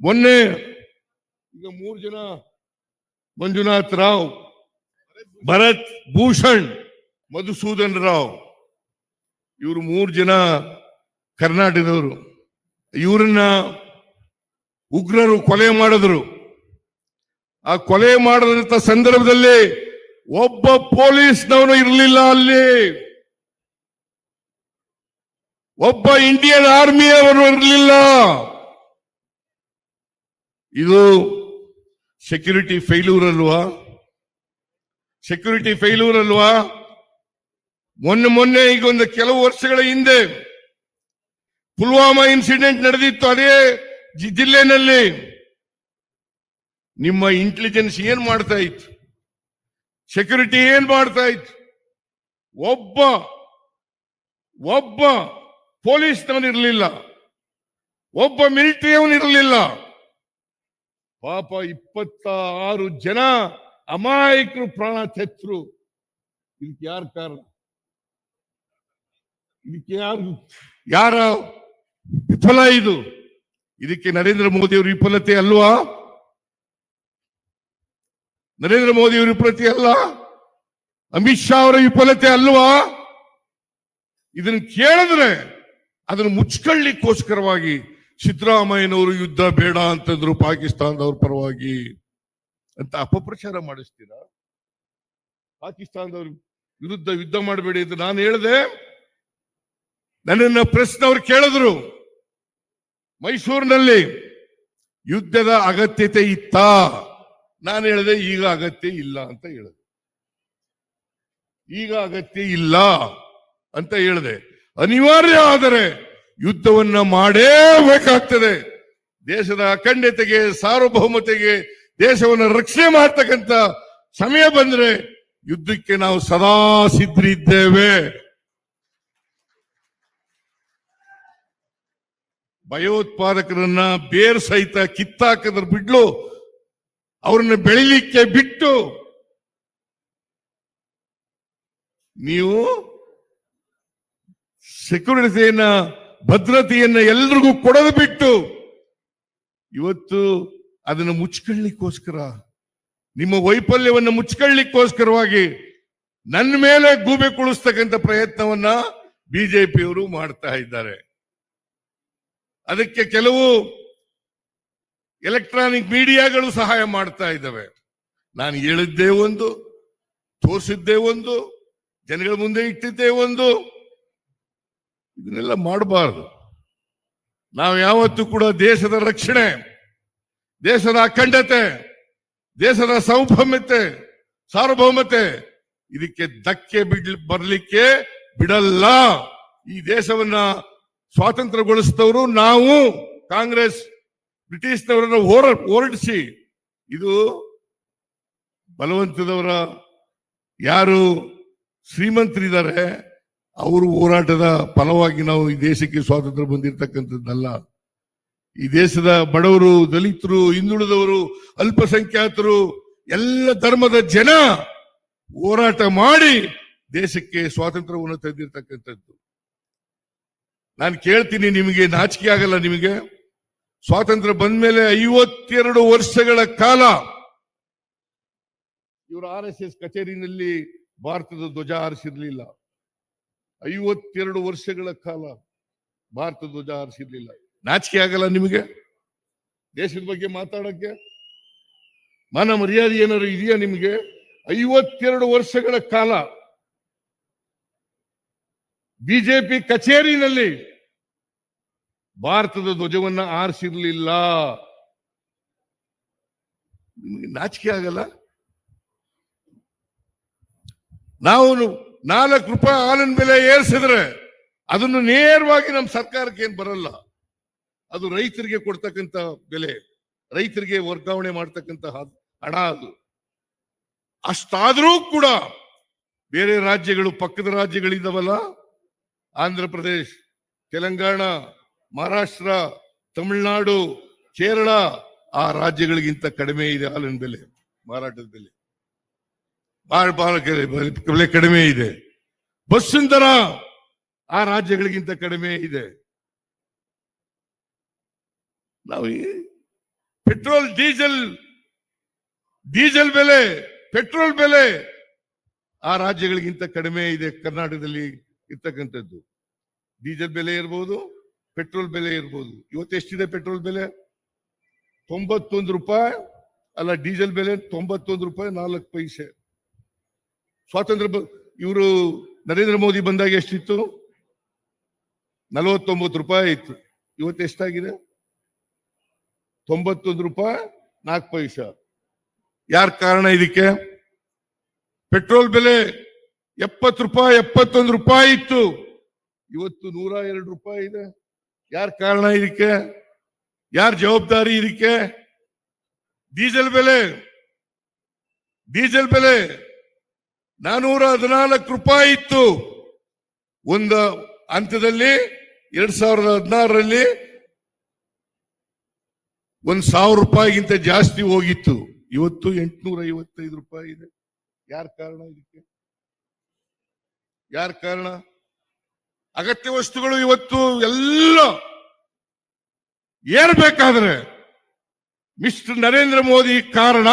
ಮೊನ್ನೆ ಈಗ ಮೂರು ಜನ ಮಂಜುನಾಥ್ ರಾವ್, ಭರತ್ ಭೂಷಣ್, ಮಧುಸೂದನ್ ರಾವ್, ಇವರು ಮೂರು ಜನ ಕರ್ನಾಟಕದವರು. ಇವರನ್ನ ಉಗ್ರರು ಕೊಲೆ ಮಾಡಿದ್ರು. ಆ ಕೊಲೆ ಮಾಡಿದಂತ ಸಂದರ್ಭದಲ್ಲಿ ಒಬ್ಬ ಪೊಲೀಸ್ನವನು ಇರಲಿಲ್ಲ ಅಲ್ಲಿ. ಒಬ್ಬ ಇಂಡಿಯನ್ ಆರ್ಮಿಯವರು ಇರಲಿಲ್ಲ. ಇದು ಸೆಕ್ಯೂರಿಟಿ ಫೇಲ್ಯೂರ್ ಅಲ್ವಾ? ಸೆಕ್ಯೂರಿಟಿ ಫೇಲ್ಯೂರ್ ಅಲ್ವಾ? ಮೊನ್ನೆ ಮೊನ್ನೆ ಈಗ ಒಂದು ಕೆಲವು ವರ್ಷಗಳ ಹಿಂದೆ ಪುಲ್ವಾಮಾ ಇನ್ಸಿಡೆಂಟ್ ನಡೆದಿತ್ತು. ಅದೇ ಜಿಲ್ಲೆನಲ್ಲಿ ನಿಮ್ಮ ಇಂಟೆಲಿಜೆನ್ಸ್ ಏನ್ ಮಾಡ್ತಾ ಇತ್ತು? ಸೆಕ್ಯೂರಿಟಿ ಏನ್ ಮಾಡ್ತಾ ಇತ್ತು? ಒಬ್ಬ ಒಬ್ಬ ಪೊಲೀಸ್ನವನಿರಲಿಲ್ಲ. ಒಬ್ಬ ಮಿಲಿಟರಿಯವನಿರಲಿಲ್ಲ. ಪಾಪ ಇಪ್ಪತ್ತ ಆರು ಜನ ಅಮಾಯಕರು ಪ್ರಾಣ ತೆತ್ತರು ಇದಕ್ಕೆ ಯಾರ ಕಾರಣ? ಇದಕ್ಕೆ ಯಾರು? ಯಾರ? ವಿಫಲ ಇದು. ಇದಕ್ಕೆ ನರೇಂದ್ರ ಮೋದಿ ಅವರ ವಿಫಲತೆ ಅಲ್ವಾ? ನರೇಂದ್ರ ಮೋದಿ ಅವರು ವಿಫಲತೆ ಅಲ್ಲ? ಅಮಿತ್ ಶಾ ಅವರ ವಿಫಲತೆ ಅಲ್ವಾ? ಇದನ್ನು ಕೇಳಿದ್ರೆ ಅದನ್ನು ಮುಚ್ಕೊಳ್ಳಿಕ್ಕೋಸ್ಕರವಾಗಿ ಸಿದ್ದರಾಮಯ್ಯನವರು ಯುದ್ಧ ಬೇಡ ಅಂತಂದ್ರು ಪಾಕಿಸ್ತಾನದವ್ರ ಪರವಾಗಿ. ಅಂತ ಅಪಪ್ರಚಾರ ಮಾಡಿಸ್ತೀರಾ? ಪಾಕಿಸ್ತಾನದವ್ರ ವಿರುದ್ಧ ಯುದ್ಧ ಮಾಡಬೇಡಿ ಅಂತ ನಾನು ಹೇಳಿದೆ. ನನ್ನನ್ನ ಪ್ರೆಸ್ನವ್ರು ಕೇಳಿದ್ರು. ಮೈಸೂರಿನಲ್ಲಿ ಯುದ್ಧದ ಅಗತ್ಯತೆ ಇತ್ತಾ? ನಾನು ಹೇಳಿದೆ ಈಗ ಅಗತ್ಯ ಇಲ್ಲ ಅಂತ ಹೇಳಿದೆ. ಈಗ ಅಗತ್ಯ ಇಲ್ಲ ಅಂತ ಹೇಳಿದೆ. ಅನಿವಾರ್ಯ ಆದರೆ ಯುದ್ಧವನ್ನ ಮಾಡೇಬೇಕಾಗ್ತದೆ ದೇಶದ ಅಖಂಡತೆಗೆ ಸಾರ್ವಭೌಮತೆಗೆ ದೇಶವನ್ನು ರಕ್ಷಣೆ ಮಾಡ್ತಕ್ಕಂಥ ಸಮಯ ಬಂದ್ರೆ ಯುದ್ಧಕ್ಕೆ ನಾವು ಸದಾ ಸಿದ್ಧರಿದ್ದೇವೆ. ಭಯೋತ್ಪಾದಕರನ್ನ ಬೇರ್ ಸಹಿತ ಕಿತ್ತಾಕದ್ರ ಬಿಡ್ಲು, ಅವ್ರನ್ನ ಬೆಳಿಲಿಕ್ಕೆ ಬಿಟ್ಟು, ನೀವು ಸೆಕ್ಯೂರಿಟಿಯನ್ನ ಭದ್ರತೆಯನ್ನ ಎಲ್ರಿಗೂ ಕೊಡದು ಬಿಟ್ಟು, ಇವತ್ತು ಅದನ್ನು ಮುಚ್ಕೊಳ್ಳಿಕ್ಕೋಸ್ಕರ, ನಿಮ್ಮ ವೈಫಲ್ಯವನ್ನು ಮುಚ್ಕೊಳ್ಳಿಕ್ಕೋಸ್ಕರವಾಗಿ ನನ್ನ ಮೇಲೆ ಗೂಬೆ ಕುಳಿಸ್ತಕ್ಕಂಥ ಪ್ರಯತ್ನವನ್ನ ಬಿಜೆಪಿಯವರು ಮಾಡ್ತಾ ಇದ್ದಾರೆ. ಅದಕ್ಕೆ ಕೆಲವು ಎಲೆಕ್ಟ್ರಾನಿಕ್ ಮೀಡಿಯಾಗಳು ಸಹಾಯ ಮಾಡ್ತಾ ಇದ್ದಾವೆ. ನಾನು ಹೇಳಿದ್ದೇ ಒಂದು, ತೋರಿಸಿದ್ದೇ ಒಂದು, ಜನಗಳ ಮುಂದೆ ಇಟ್ಟಿದ್ದೇ ಒಂದು. ಇದನ್ನೆಲ್ಲ ಮಾಡಬಾರದು. ನಾವು ಯಾವತ್ತೂ ಕೂಡ ದೇಶದ ರಕ್ಷಣೆ, ದೇಶದ ಅಖಂಡತೆ, ದೇಶದ ಸೌಭಮ್ಯತೆ, ಸಾರ್ವಭೌಮತೆ, ಇದಕ್ಕೆ ಧಕ್ಕೆ ಬಿಡ್ ಬರಲಿಕ್ಕೆ ಬಿಡಲ್ಲ. ಈ ದೇಶವನ್ನ ಸ್ವಾತಂತ್ರ್ಯಗೊಳಿಸಿದವರು ನಾವು, ಕಾಂಗ್ರೆಸ್, ಬ್ರಿಟಿಷ್ನವರನ್ನು ಹೋರ, ಹೋರಡಿಸಿ. ಇದು ಬಲವಂತದವರ, ಯಾರು ಶ್ರೀಮಂತರಿದ್ದಾರೆ, ಅವರು ಹೋರಾಟದ ಫಲವಾಗಿ ನಾವು ಈ ದೇಶಕ್ಕೆ ಸ್ವಾತಂತ್ರ್ಯ ಬಂದಿರತಕ್ಕಂಥದ್ದಲ್ಲ. ಈ ದೇಶದ ಬಡವರು, ದಲಿತರು, ಹಿಂದುಳಿದವರು, ಅಲ್ಪಸಂಖ್ಯಾತರು, ಎಲ್ಲ ಧರ್ಮದ ಜನ ಹೋರಾಟ ಮಾಡಿ ದೇಶಕ್ಕೆ ಸ್ವಾತಂತ್ರ್ಯವನ್ನು ತಂದಿರತಕ್ಕಂಥದ್ದು. ನಾನು ಕೇಳ್ತೀನಿ ನಿಮಗೆ, ನಾಚಿಕೆ ಆಗಲ್ಲ ನಿಮಗೆ. ಸ್ವಾತಂತ್ರ್ಯ ಬಂದ ಮೇಲೆ ಐವತ್ತೆರಡು ವರ್ಷಗಳ ಕಾಲ ಇವರು ಆರ್ ಎಸ್ ಎಸ್ ಕಚೇರಿನಲ್ಲಿ ಭಾರತದ ಧ್ವಜ ಹಾರಿಸಿರ್ಲಿಲ್ಲ. ಐವತ್ತೆರಡು ವರ್ಷಗಳ ಕಾಲ ಭಾರತ ಧ್ವಜ ಹಾರಿಸಿರ್ಲಿಲ್ಲ. ನಾಚಿಕೆ ಆಗಲ್ಲ ನಿಮಗೆ? ದೇಶದ ಬಗ್ಗೆ ಮಾತಾಡಕ್ಕೆ? ಮಾನ ಮರ್ಯಾದೆ ಏನಾದ್ರು ಇದೆಯಾ ನಿಮಗೆ? ಐವತ್ತೆರಡು ವರ್ಷಗಳ ಕಾಲ ಬಿಜೆಪಿ ಕಚೇರಿನಲ್ಲಿ ಭಾರತದ ಧ್ವಜವನ್ನ ಆರಿಸಿರ್ಲಿಲ್ಲ. ನಿಮಗೆ ನಾಚಿಕೆ ಆಗಲ್ಲ? ನಾವು ನಾಲ್ಕು ರೂಪಾಯಿ ಹಾಲಿನ ಬೆಲೆ ಏರಿಸಿದ್ರೆ ಅದನ್ನು ನೇರವಾಗಿ ನಮ್ಮ ಸರ್ಕಾರಕ್ಕೆ ಏನ್ ಬರಲ್ಲ. ಅದು ರೈತರಿಗೆ ಕೊಡ್ತಕ್ಕಂತ ಬೆಲೆ, ರೈತರಿಗೆ ವರ್ಗಾವಣೆ ಮಾಡ್ತಕ್ಕಂತ ಹಣ ಅದು. ಅಷ್ಟಾದ್ರೂ ಕೂಡ ಬೇರೆ ರಾಜ್ಯಗಳು, ಪಕ್ಕದ ರಾಜ್ಯಗಳಿದಾವಲ್ಲ ಆಂಧ್ರ ಪ್ರದೇಶ್, ತೆಲಂಗಾಣ, ಮಹಾರಾಷ್ಟ್ರ, ತಮಿಳುನಾಡು, ಕೇರಳ ಆ ರಾಜ್ಯಗಳಿಗಿಂತ ಕಡಿಮೆ ಇದೆ ಹಾಲಿನ ಬೆಲೆ, ಮಾರಾಟದ ಬೆಲೆ. ಬಹಳ ಬಹಳ ಬೆಲೆ ಕಡಿಮೆ ಇದೆ. ಬಸ್ಸಿನ ದರ ಆ ರಾಜ್ಯಗಳಿಗಿಂತ ಕಡಿಮೆ ಇದೆ. ನಾವು ಪೆಟ್ರೋಲ್, ಡೀಸೆಲ್ ಡೀಸೆಲ್ ಬೆಲೆ, ಪೆಟ್ರೋಲ್ ಬೆಲೆ ಆ ರಾಜ್ಯಗಳಿಗಿಂತ ಕಡಿಮೆ ಇದೆ ಕರ್ನಾಟಕದಲ್ಲಿ. ಇರ್ತಕ್ಕಂಥದ್ದು. ಡೀಸೆಲ್ ಬೆಲೆ ಇರ್ಬೋದು, ಪೆಟ್ರೋಲ್ ಬೆಲೆ ಇರ್ಬೋದು. ಇವತ್ತು ಎಷ್ಟಿದೆ ಪೆಟ್ರೋಲ್ ಬೆಲೆ? ತೊಂಬತ್ತೊಂದು ರೂಪಾಯಿ, ಅಲ್ಲ ಡೀಸೆಲ್ ಬೆಲೆ ತೊಂಬತ್ತೊಂದು ರೂಪಾಯಿ ನಾಲ್ಕು ಪೈಸೆ. ಸ್ವಾತಂತ್ರ್ಯ ಇವರು ನರೇಂದ್ರ ಮೋದಿ ಬಂದಾಗ ಎಷ್ಟಿತ್ತು? ನಲವತ್ತೊಂಬತ್ತು ರೂಪಾಯಿ ಇತ್ತು. ಇವತ್ತು ಎಷ್ಟಾಗಿದೆ? ತೊಂಬತ್ತೊಂದು ರೂಪಾಯಿ, ನಾಲ್ಕು ಪೈಸಾ. ಯಾರ ಕಾರಣ ಇದಕ್ಕೆ? ಪೆಟ್ರೋಲ್ ಬೆಲೆ ಎಪ್ಪತ್ತು ರೂಪಾಯಿ, ಎಪ್ಪತ್ತೊಂದು ರೂಪಾಯಿ ಇತ್ತು. ಇವತ್ತು ನೂರ ಎರಡು ರೂಪಾಯಿ ಇದೆ. ಯಾರ ಕಾರಣ ಇದಕ್ಕೆ? ಯಾರ ಜವಾಬ್ದಾರಿ ಇದಕ್ಕೆ? ಡೀಸೆಲ್ ಬೆಲೆ. ಡೀಸೆಲ್ ಬೆಲೆ ನಾನೂರ ಹದಿನಾಲ್ಕು ರೂಪಾಯಿ ಇತ್ತು. ಒಂದು ಹಂತದಲ್ಲಿ ಎರಡ್ ಸಾವಿರದ ಹದಿನಾರರಲ್ಲಿ ಒಂದ್ ಸಾವಿರ ರೂಪಾಯಿಗಿಂತ ಜಾಸ್ತಿ ಹೋಗಿತ್ತು. ಇವತ್ತು ಎಂಟುನೂರ ಐವತ್ತೈದು ರೂಪಾಯಿ ಇದೆ. ಯಾರ ಕಾರಣ ಇದಕ್ಕೆ? ಯಾರ ಕಾರಣ? ಅಗತ್ಯ ವಸ್ತುಗಳು ಇವತ್ತು ಎಲ್ಲ ಏರ್ಬೇಕಾದ್ರೆ ಮಿಸ್ಟರ್ ನರೇಂದ್ರ ಮೋದಿ ಕಾರಣ,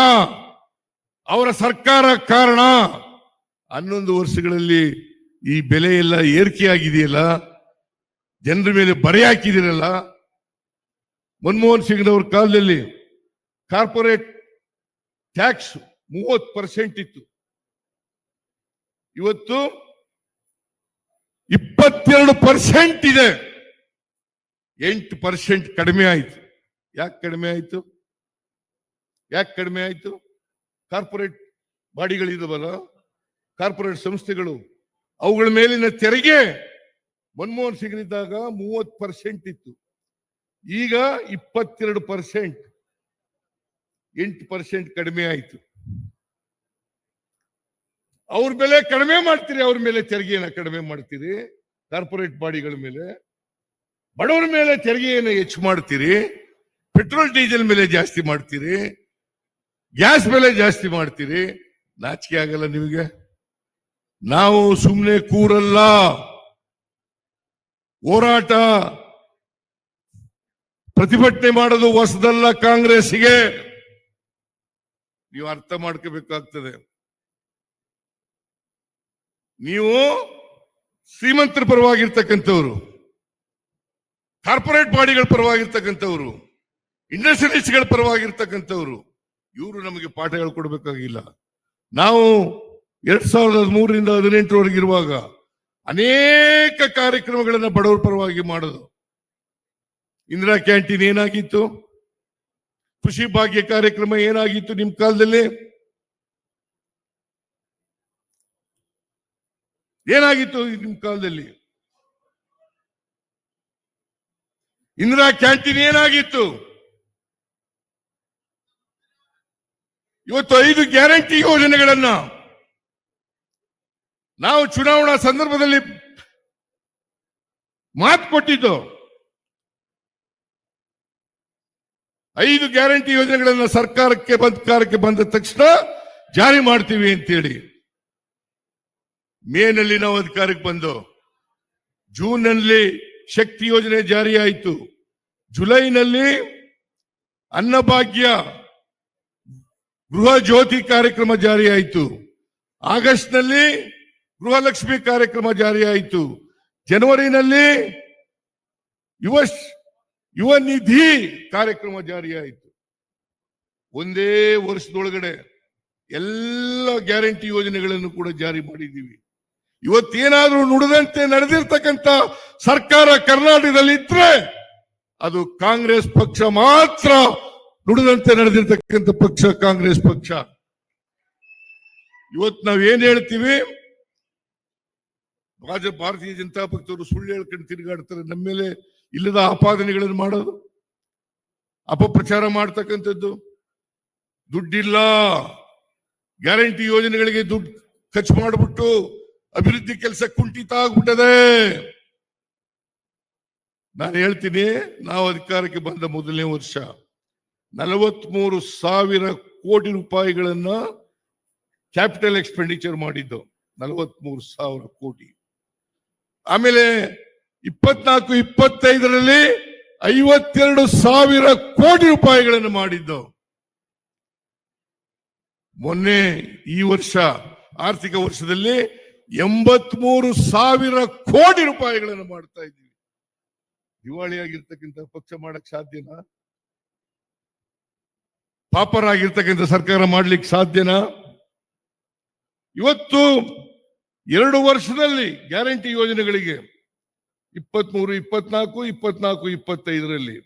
ಅವರ ಸರ್ಕಾರ ಕಾರಣ. ಹನ್ನೊಂದು ವರ್ಷಗಳಲ್ಲಿ ಈ ಬೆಲೆ ಎಲ್ಲ ಏರಿಕೆ ಆಗಿದೆಯಲ್ಲ ಜನರ ಮೇಲೆ ಬರೆ ಹಾಕಿದಿರಲ್ಲ. ಮನಮೋಹನ್ ಸಿಂಗ್ನವ್ರ ಕಾಲದಲ್ಲಿ ಕಾರ್ಪೊರೇಟ್ ಟ್ಯಾಕ್ಸ್ ಮೂವತ್ತು ಪರ್ಸೆಂಟ್ ಇತ್ತು. ಇವತ್ತು ಇಪ್ಪತ್ತೆರಡು ಪರ್ಸೆಂಟ್ ಇದೆ. ಎಂಟು ಪರ್ಸೆಂಟ್ ಕಡಿಮೆ ಆಯಿತು. ಯಾಕೆ ಕಡಿಮೆ ಆಯಿತು? ಯಾಕೆ ಕಡಿಮೆ ಆಯಿತು? ಕಾರ್ಪೊರೇಟ್ ಬಾಡಿಗಳಿದವಲ್ಲ, ಕಾರ್ಪೊರೇಟ್ ಸಂಸ್ಥೆಗಳು, ಅವುಗಳ ಮೇಲಿನ ತೆರಿಗೆ ಮನಮೋಹನ್ ಸಿಂಗ್ನಿದ್ದಾಗ ಮೂವತ್ತು ಪರ್ಸೆಂಟ್ ಇತ್ತು. ಈಗ ಇಪ್ಪತ್ತೆರಡು ಪರ್ಸೆಂಟ್ ಎಂಟು ಪರ್ಸೆಂಟ್ ಕಡಿಮೆ ಆಯ್ತು. ಅವ್ರ ಬೆಲೆ ಕಡಿಮೆ ಮಾಡ್ತೀರಿ, ಅವ್ರ ಮೇಲೆ ತೆರಿಗೆಯನ್ನ ಕಡಿಮೆ ಮಾಡ್ತೀರಿ, ಕಾರ್ಪೊರೇಟ್ ಬಾಡಿಗಳ ಮೇಲೆ. ಬಡವರ ಮೇಲೆ ತೆರಿಗೆಯನ್ನು ಹೆಚ್ಚು ಮಾಡ್ತೀರಿ, ಪೆಟ್ರೋಲ್, ಡೀಸೆಲ್ ಮೇಲೆ ಜಾಸ್ತಿ ಮಾಡ್ತೀರಿ, ಗ್ಯಾಸ್ ಬೆಲೆ ಜಾಸ್ತಿ ಮಾಡ್ತೀರಿ. ನಾಚಿಕೆ ಆಗಲ್ಲ ನಿಮಗೆ. ನಾವು ಸುಮ್ಮನೆ ಕೂರಲ್ಲ. ಹೋರಾಟ ಪ್ರತಿಭಟನೆ ಮಾಡೋದು ಹೊಸದಲ್ಲ ಕಾಂಗ್ರೆಸ್ಗೆ ನೀವು ಅರ್ಥ ಮಾಡ್ಕೋಬೇಕಾಗ್ತದೆ. ನೀವು ಶ್ರೀಮಂತರ ಪರವಾಗಿರ್ತಕ್ಕಂಥವ್ರು, ಕಾರ್ಪೊರೇಟ್ ಬಾಡಿಗಳ ಪರವಾಗಿರ್ತಕ್ಕಂಥವ್ರು, ಇಂಡಸ್ಟ್ರಿಯಲಿಸ್ಟ್ಗಳ ಪರವಾಗಿರ್ತಕ್ಕಂಥವ್ರು, ಇವರು ನಮಗೆ ಪಾಠ ಹೇಳ್ಕೊಡ್ಬೇಕಾಗಿಲ್ಲ. ನಾವು ಎರಡ್ ಸಾವಿರದ ಹದಿಮೂರರಿಂದ ಹದಿನೆಂಟರವರೆಗೆ ಇರುವಾಗ ಅನೇಕ ಕಾರ್ಯಕ್ರಮಗಳನ್ನು ಬಡವರ ಪರವಾಗಿ ಮಾಡೋದು. ಇಂದಿರಾ ಕ್ಯಾಂಟೀನ್ ಏನಾಗಿತ್ತು? ಕೃಷಿ ಭಾಗ್ಯ ಕಾರ್ಯಕ್ರಮ ಏನಾಗಿತ್ತು ನಿಮ್ಮ ಕಾಲದಲ್ಲಿ? ಏನಾಗಿತ್ತು ನಿಮ್ಮ ಕಾಲದಲ್ಲಿ? ಇಂದಿರಾ ಕ್ಯಾಂಟೀನ್ ಏನಾಗಿತ್ತು? ಇವತ್ತು ಐದು ಗ್ಯಾರಂಟಿ ಯೋಜನೆಗಳನ್ನ ನಾವು ಚುನಾವಣಾ ಸಂದರ್ಭದಲ್ಲಿ ಮಾತು ಕೊಟ್ಟಿದ್ದು. ಐದು ಗ್ಯಾರಂಟಿ ಯೋಜನೆಗಳನ್ನ ಸರ್ಕಾರಕ್ಕೆ ಬಂದ ತಕ್ಷಣ ಜಾರಿ ಮಾಡ್ತೀವಿ ಅಂತೇಳಿ. ಮೇನಲ್ಲಿ ನಾವು ಅಧಿಕಾರಕ್ಕೆ ಬಂದು ಜೂನ್ನಲ್ಲಿ ಶಕ್ತಿ ಯೋಜನೆ ಜಾರಿಯಾಯಿತು. ಜುಲೈನಲ್ಲಿ ಅನ್ನಭಾಗ್ಯ ಗೃಹ ಜ್ಯೋತಿ ಕಾರ್ಯಕ್ರಮ ಜಾರಿಯಾಯಿತು. ಆಗಸ್ಟ್ನಲ್ಲಿ ಗೃಹಲಕ್ಷ್ಮಿ ಕಾರ್ಯಕ್ರಮ ಜಾರಿಯಾಯಿತು. ಜನವರಿನಲ್ಲಿ ಯುವ ಯುವ ನಿಧಿ ಕಾರ್ಯಕ್ರಮ ಜಾರಿಯಾಯಿತು. ಒಂದೇ ವರ್ಷದೊಳಗಡೆ ಎಲ್ಲ ಗ್ಯಾರಂಟಿ ಯೋಜನೆಗಳನ್ನು ಕೂಡ ಜಾರಿ ಮಾಡಿದ್ದೀವಿ. ಇವತ್ತೇನಾದ್ರೂ ನುಡಿದಂತೆ ನಡೆದಿರ್ತಕ್ಕಂಥ ಸರ್ಕಾರ ಕರ್ನಾಟಕದಲ್ಲಿ ಇದ್ರೆ ಅದು ಕಾಂಗ್ರೆಸ್ ಪಕ್ಷ ಮಾತ್ರ ನುಡಿದಂತೆ ನಡೆದಿರ್ತಕ್ಕಂಥ ಪಕ್ಷ, ಕಾಂಗ್ರೆಸ್ ಪಕ್ಷ. ಇವತ್ತು ನಾವ್ ಏನ್ ಹೇಳ್ತೀವಿ? ಭಾಜಪ ಭಾರತೀಯ ಜನತಾ ಪಕ್ಷದವರು ಸುಳ್ಳು ಹೇಳ್ಕೊಂಡು ತಿರುಗಾಡ್ತಾರೆ. ನಮ್ಮ ಮೇಲೆ ಇಲ್ಲದ ಆಪಾದನೆಗಳನ್ನು ಮಾಡೋದು, ಅಪಪ್ರಚಾರ ಮಾಡ್ತಕ್ಕಂಥದ್ದು. ದುಡ್ಡಿಲ್ಲ. ಗ್ಯಾರಂಟಿ ಯೋಜನೆಗಳಿಗೆ ದುಡ್ಡು ಖರ್ಚು ಮಾಡಿಬಿಟ್ಟು ಅಭಿವೃದ್ಧಿ ಕೆಲಸ ಕುಂಠಿತ ಆಗ್ಬಿಟ್ಟದೆ. ನಾನು ಹೇಳ್ತೀನಿ, ನಾವು ಅಧಿಕಾರಕ್ಕೆ ಬಂದ ಮೊದಲನೇ ವರ್ಷ ನಲವತ್ಮೂರು ಸಾವಿರ ಕೋಟಿ ರೂಪಾಯಿಗಳನ್ನ ಕ್ಯಾಪಿಟಲ್ ಎಕ್ಸ್ಪೆಂಡಿಚರ್ ಮಾಡಿದ್ದು, ನಲವತ್ಮೂರು ಸಾವಿರ ಕೋಟಿ. ಆಮೇಲೆ ಇಪ್ಪತ್ನಾಲ್ಕು, ಇಪ್ಪತ್ತೈದರಲ್ಲಿ ಐವತ್ತೆರಡು ಸಾವಿರ ಕೋಟಿ ರೂಪಾಯಿಗಳನ್ನು ಮಾಡಿದ್ದು. ಮೊನ್ನೆ ಈ ವರ್ಷ, ಆರ್ಥಿಕ ವರ್ಷದಲ್ಲಿ ಎಂಬತ್ಮೂರು ಸಾವಿರ ಕೋಟಿ ರೂಪಾಯಿಗಳನ್ನು ಮಾಡ್ತಾ ಇದ್ದೀವಿ. ದಿವಾಳಿಯಾಗಿರ್ತಕ್ಕಂಥ ಪಕ್ಷ ಮಾಡಕ್ ಸಾಧ್ಯನಾ? ಪಾಪರಾಗಿರ್ತಕ್ಕಂಥ ಸರ್ಕಾರ ಮಾಡ್ಲಿಕ್ಕೆ ಸಾಧ್ಯನಾ? ಇವತ್ತು ಎರಡು ವರ್ಷದಲ್ಲಿ ಗ್ಯಾರಂಟಿ ಯೋಜನೆಗಳಿಗೆ ಇಪ್ಪತ್ಮೂರು, ಇಪ್ಪತ್ನಾಲ್ಕು ಇಪ್ಪತ್ನಾಲ್ಕು, ಇಪ್ಪತ್ತೈದರಲ್ಲಿ.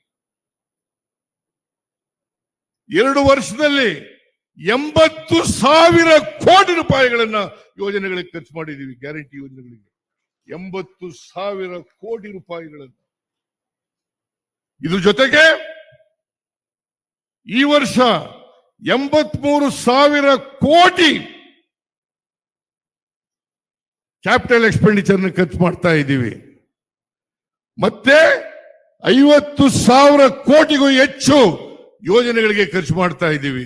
ಎರಡು ವರ್ಷದಲ್ಲಿ ಎಂಬತ್ತು ಸಾವಿರ ಕೋಟಿ ರೂಪಾಯಿಗಳನ್ನ ಯೋಜನೆಗಳಿಗೆ ಖರ್ಚು ಮಾಡಿದೀವಿ ಗ್ಯಾರಂಟಿ ಯೋಜನೆಗಳಿಗೆ. ಎಂಬತ್ತು ಸಾವಿರ ಕೋಟಿ ರೂಪಾಯಿಗಳನ್ನು. ಇದ್ರ ಜೊತೆಗೆ ಈ ವರ್ಷ ಎಂಬತ್ಮೂರು ಸಾವಿರ ಕೋಟಿ ಕ್ಯಾಪಿಟಲ್ ಎಕ್ಸ್ಪೆಂಡಿಚರ್ ಖರ್ಚು ಮಾಡ್ತಾ ಇದ್ದೀವಿ. ಮತ್ತೆ ಐವತ್ತು ಸಾವಿರ ಕೋಟಿಗೂ ಹೆಚ್ಚು ಯೋಜನೆಗಳಿಗೆ ಖರ್ಚು ಮಾಡ್ತಾ ಇದ್ದೀವಿ.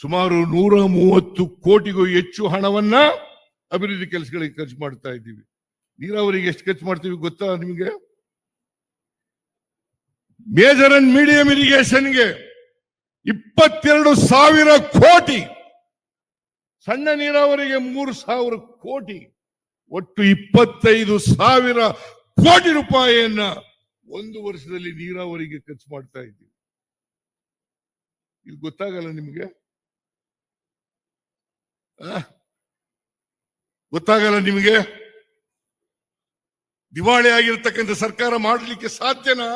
ಸುಮಾರು ನೂರ ಮೂವತ್ತು ಕೋಟಿಗೂ ಹೆಚ್ಚು ಹಣವನ್ನ ಅಭಿವೃದ್ಧಿ ಕೆಲಸಗಳಿಗೆ ಖರ್ಚು ಮಾಡ್ತಾ ಇದ್ದೀವಿ. ನೀರಾವರಿಗೆ ಎಷ್ಟು ಖರ್ಚು ಮಾಡ್ತೀವಿ ಗೊತ್ತಾ ನಿಮಗೆ? ಮೇಜರ್ ಅಂಡ್ ಮೀಡಿಯಂ ಇರಿಗೇಷನ್ಗೆ ಇಪ್ಪತ್ತೆರಡು ಸಾವಿರ ಕೋಟಿ. ಸಣ್ಣ ನೀರಾವರಿಗೆ ಮೂರು ಸಾವಿರ ಕೋಟಿ. ಒಟ್ಟು ಇಪ್ಪತ್ತೈದು ಸಾವಿರ ಕೋಟಿ ರೂಪಾಯಿಯನ್ನ ಒಂದು ವರ್ಷದಲ್ಲಿ ನೀರಾವರಿಗೆ ಖರ್ಚು ಮಾಡ್ತಾ ಇದ್ದೀವಿ. ಇದು ಗೊತ್ತಾಗಲ್ಲ ನಿಮ್ಗೆ? ಗೊತ್ತಾಗಲ್ಲ ನಿಮಗೆ? ದಿವಾಳಿ ಆಗಿರತಕ್ಕಂಥ ಸರ್ಕಾರ ಮಾಡಲಿಕ್ಕೆ ಸಾಧ್ಯನಾ?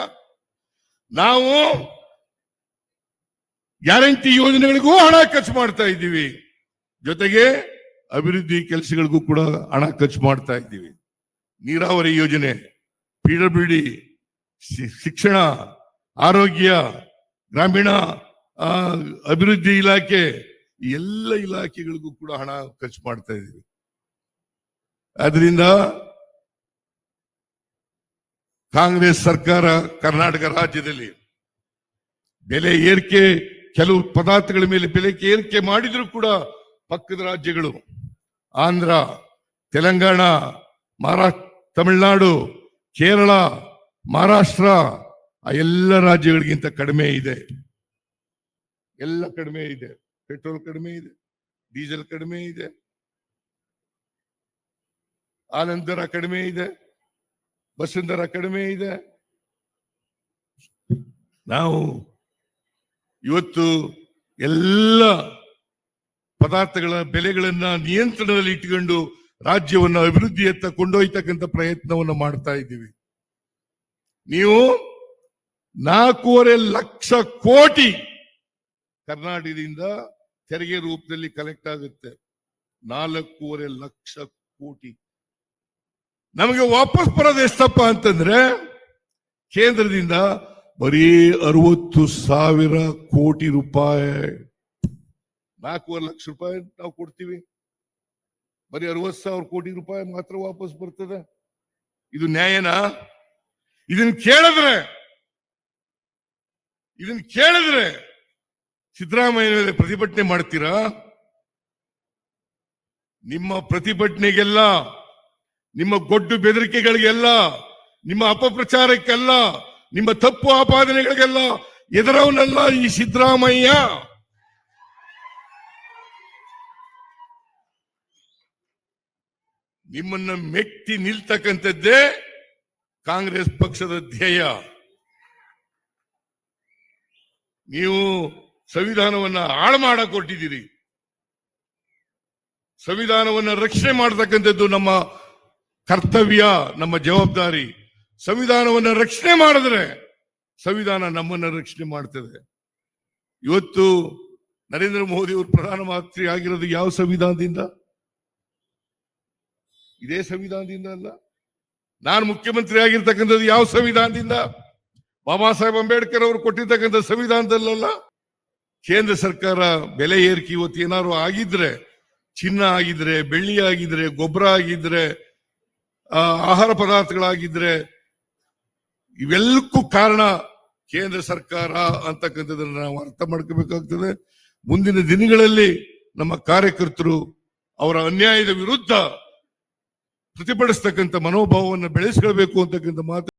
ನಾವು ಗ್ಯಾರಂಟಿ ಯೋಜನೆಗಳಿಗೂ ಹಣ ಖರ್ಚು ಮಾಡ್ತಾ ಇದ್ದೀವಿ. ಜೊತೆಗೆ ಅಭಿವೃದ್ಧಿ ಕೆಲಸಗಳಿಗೂ ಕೂಡ ಹಣ ಖರ್ಚು ಮಾಡ್ತಾ ಇದ್ದೀವಿ. ನೀರಾವರಿ ಯೋಜನೆ, ಪಿ ಡಬ್ಲ್ಯೂ ಶಿಕ್ಷಣ, ಆರೋಗ್ಯ, ಗ್ರಾಮೀಣ ಅಭಿವೃದ್ಧಿ ಇಲಾಖೆ ಎಲ್ಲ ಇಲಾಖೆಗಳಿಗೂ ಕೂಡ ಹಣ ಖರ್ಚು ಮಾಡ್ತಾ ಇದ್ದೀವಿ. ಆದ್ರಿಂದ ಕಾಂಗ್ರೆಸ್ ಸರ್ಕಾರ ಕರ್ನಾಟಕ ರಾಜ್ಯದಲ್ಲಿ ಬೆಲೆ ಏರಿಕೆ, ಕೆಲವು ಪದಾರ್ಥಗಳ ಮೇಲೆ ಬೆಲೆ ಏರಿಕೆ ಮಾಡಿದ್ರು ಕೂಡ ಪಕ್ಕದ ರಾಜ್ಯಗಳು, ಆಂಧ್ರ, ತೆಲಂಗಾಣ, ಮಹಾರಾಷ್ಟ್ರ, ತಮಿಳುನಾಡು, ಕೇರಳ, ಮಹಾರಾಷ್ಟ್ರ, ಆ ಎಲ್ಲ ರಾಜ್ಯಗಳಿಗಿಂತ ಕಡಿಮೆ ಇದೆ. ಎಲ್ಲ ಕಡಿಮೆ ಇದೆ. ಪೆಟ್ರೋಲ್ ಕಡಿಮೆ ಇದೆ. ಡೀಸೆಲ್ ಕಡಿಮೆ ಇದೆ. ಆನಂತರ ಕಡಿಮೆ ಇದೆ ಬಸ್ಸಿನ ದರ ಕಡಿಮೆ ಇದೆ. ನಾವು ಇವತ್ತು ಎಲ್ಲ ಪದಾರ್ಥಗಳ ಬೆಲೆಗಳನ್ನ ನಿಯಂತ್ರಣದಲ್ಲಿ ಇಟ್ಟುಕೊಂಡು ರಾಜ್ಯವನ್ನು ಅಭಿವೃದ್ಧಿಯತ್ತ ಕೊಂಡೊಯ್ತಕ್ಕಂಥ ಪ್ರಯತ್ನವನ್ನು ಮಾಡ್ತಾ ಇದ್ದೀವಿ. ನೀವು ನಾಲ್ಕೂವರೆ ಲಕ್ಷ ಕೋಟಿ ಕರ್ನಾಟಕದಿಂದ ತೆರಿಗೆ ರೂಪದಲ್ಲಿ ಕಲೆಕ್ಟ್ ಆಗುತ್ತೆ. ನಾಲ್ಕೂವರೆ ಲಕ್ಷ ಕೋಟಿ. ನಮಗೆ ವಾಪಸ್ ಬರೋದು ಎಷ್ಟಪ್ಪ ಅಂತಂದ್ರೆ ಕೇಂದ್ರದಿಂದ ಬರೀ ಅರವತ್ತು ಸಾವಿರ ಕೋಟಿ ರೂಪಾಯಿ. ನಾಲ್ಕೂವರೆ ಲಕ್ಷ ರೂಪಾಯಿ ನಾವು ಕೊಡ್ತೀವಿ. ಬರೀ ಅರವತ್ತು ಸಾವಿರ ಕೋಟಿ ರೂಪಾಯಿ ಮಾತ್ರ ವಾಪಸ್ ಬರ್ತದೆ. ಇದು ನ್ಯಾಯನಾ? ಇದನ್ನ ಕೇಳಿದ್ರೆ ಇದನ್ನ ಕೇಳಿದ್ರೆ ಸಿದ್ದರಾಮಯ್ಯ ಮೇಲೆ ಪ್ರತಿಭಟನೆ ಮಾಡ್ತೀರಾ? ನಿಮ್ಮ ಪ್ರತಿಭಟನೆಗೆಲ್ಲ ನಿಮ್ಮ ಗೊಡ್ಡು ಬೆದರಿಕೆಗಳಿಗೆಲ್ಲ, ನಿಮ್ಮ ಅಪಪ್ರಚಾರಕ್ಕೆಲ್ಲ, ನಿಮ್ಮ ತಪ್ಪು ಆಪಾದನೆಗಳಿಗೆಲ್ಲ ಎದುರವನಲ್ಲ ಈ ಸಿದ್ದರಾಮಯ್ಯ. ನಿಮ್ಮನ್ನ ಮೆಟ್ಟಿ ನಿಲ್ತಕ್ಕಂಥದ್ದೇ ಕಾಂಗ್ರೆಸ್ ಪಕ್ಷದ ಧ್ಯೇಯ. ನೀವು ಸಂವಿಧಾನವನ್ನ ಹಾಳು ಮಾಡಕ್ ಕೊಟ್ಟಿದ್ದೀರಿ ಸಂವಿಧಾನವನ್ನ ರಕ್ಷಣೆ ಮಾಡತಕ್ಕಂಥದ್ದು ನಮ್ಮ ಕರ್ತವ್ಯ ನಮ್ಮ ಜವಾಬ್ದಾರಿ. ಸಂವಿಧಾನವನ್ನು ರಕ್ಷಣೆ ಮಾಡಿದ್ರೆ ಸಂವಿಧಾನ ನಮ್ಮನ್ನ ರಕ್ಷಣೆ ಮಾಡ್ತದೆ. ಇವತ್ತು ನರೇಂದ್ರ ಮೋದಿ ಅವರು ಪ್ರಧಾನಮಂತ್ರಿ ಆಗಿರೋದು ಯಾವ ಸಂವಿಧಾನದಿಂದ? ಇದೇ ಸಂವಿಧಾನದಿಂದ ಅಲ್ಲ. ನಾನು ಮುಖ್ಯಮಂತ್ರಿ ಆಗಿರ್ತಕ್ಕಂಥದ್ದು ಯಾವ ಸಂವಿಧಾನದಿಂದ? ಬಾಬಾ ಸಾಹೇಬ್ ಅಂಬೇಡ್ಕರ್ ಅವರು ಕೊಟ್ಟಿರ್ತಕ್ಕಂಥ ಸಂವಿಧಾನದಲ್ಲ ಕೇಂದ್ರ ಸರ್ಕಾರ ಬೆಲೆ ಏರಿಕೆ ಇವತ್ತು ಏನಾದ್ರು ಆಗಿದ್ರೆ, ಚಿನ್ನ ಆಗಿದ್ರೆ, ಬೆಳ್ಳಿ ಆಗಿದ್ರೆ, ಗೊಬ್ಬರ ಆಗಿದ್ರೆ ಆಹಾರ ಪದಾರ್ಥಗಳಾಗಿದ್ರೆ ಇವೆಲ್ಲಕ್ಕೂ ಕಾರಣ ಕೇಂದ್ರ ಸರ್ಕಾರ ಅಂತಕ್ಕಂಥದ್ದನ್ನ ನಾವು ಅರ್ಥ ಮಾಡ್ಕೋಬೇಕಾಗ್ತದೆ. ಮುಂದಿನ ದಿನಗಳಲ್ಲಿ ನಮ್ಮ ಕಾರ್ಯಕರ್ತರು ಅವರ ಅನ್ಯಾಯದ ವಿರುದ್ಧ ಪ್ರತಿಭಟಿಸ್ತಕ್ಕಂಥ ಮನೋಭಾವವನ್ನು ಬೆಳೆಸ್ಕೊಳ್ಬೇಕು ಅಂತಕ್ಕಂಥ ಮಾತು